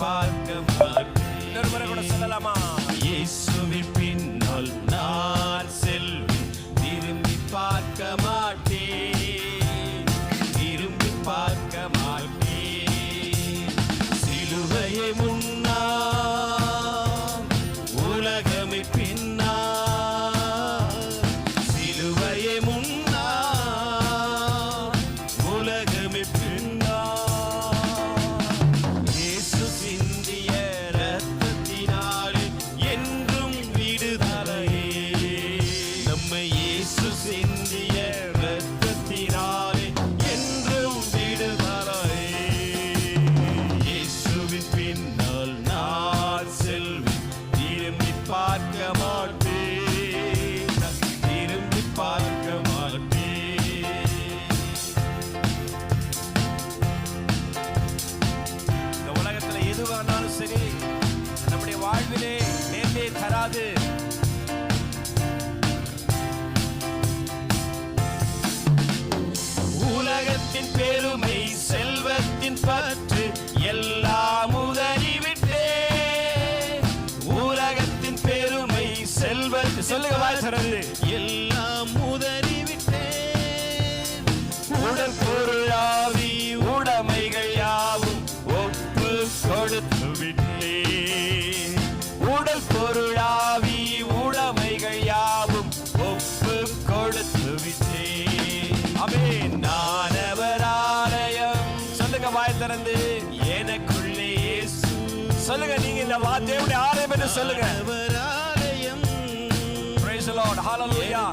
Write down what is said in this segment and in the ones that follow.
Pod. நேர்மையை உலகத்தின் பெருமை செல்வத்தின் பற்று எல்லாம் உதறிவிட்டே உலகத்தின் பெருமை செல்வத்து சொல்லுங்க வாழ்கிறது எல்லாம் சொல்லுங்க நீங்க இந்த வா தேவனுடைய ஆலயம் என்று சொல்லுங்க Praise the Lord. Hallelujah.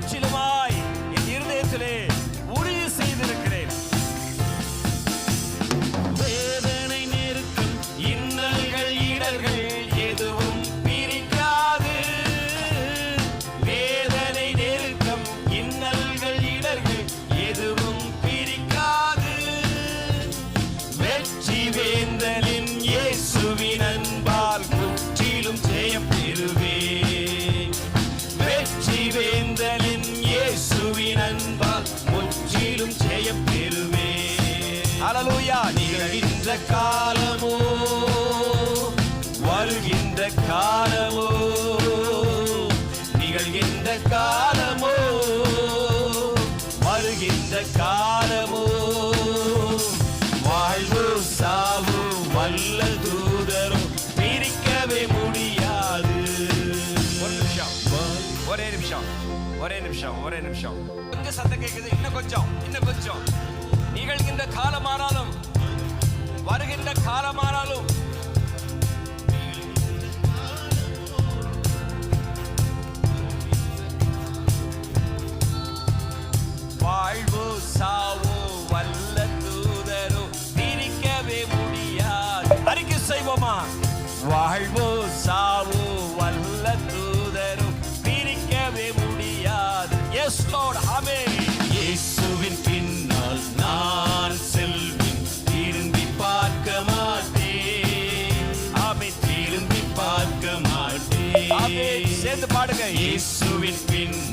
நான் காலமோ வருகின்ற காலமோ நிகழ்கின்ற காலமோ வருகின்ற காலமோ வாழ்வு சாவு வல்ல தூதரும் பிரிக்கவே முடியாது. ஒரு நிமிஷம். ஒரே நிமிஷம். ஒரே நிமிஷம். ஒரே நிமிஷம். கொஞ்சம் சத்தம் கேட்குது இன்னும் கொஞ்சம். இன்னும் கொஞ்சம். வாழ்வு சாவு வல்ல தூதரோ பிரிக்கவே முடியாது. எஸ் லார்ட் ஆமே இயேசுவின் பின்னால் நான் செல்வேன். திரும்பி பார்க்க மாட்டேன். ஆமே திரும்பி பார்க்க மாட்டேன். சேர்ந்து பாடுங்க. இயேசுவின் பின்னால்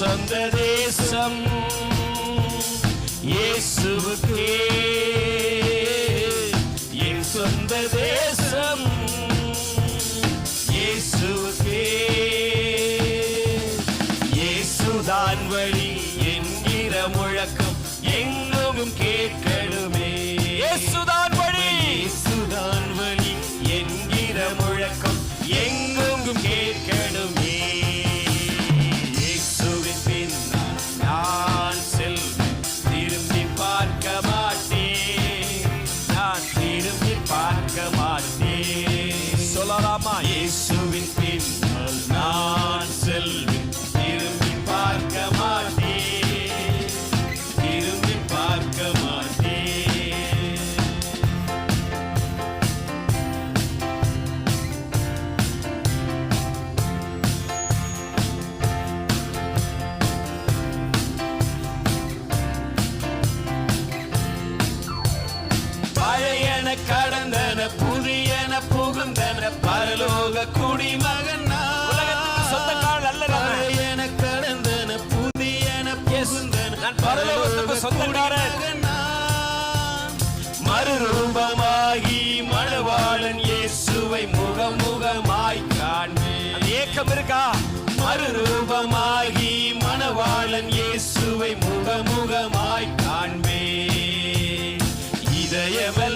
சொந்த தேசம் இயேசுவுக்கே. என் சொந்த தேசம் இயேசுவுக்கே. இயேசுதான் வழி என்கிற முழக்கம் எங்கும் கேட்கணுமே. இயேசுதான் வழி. இயேசுதான் வழி என்கிற முழக்கம் எங்கும் yeah, man.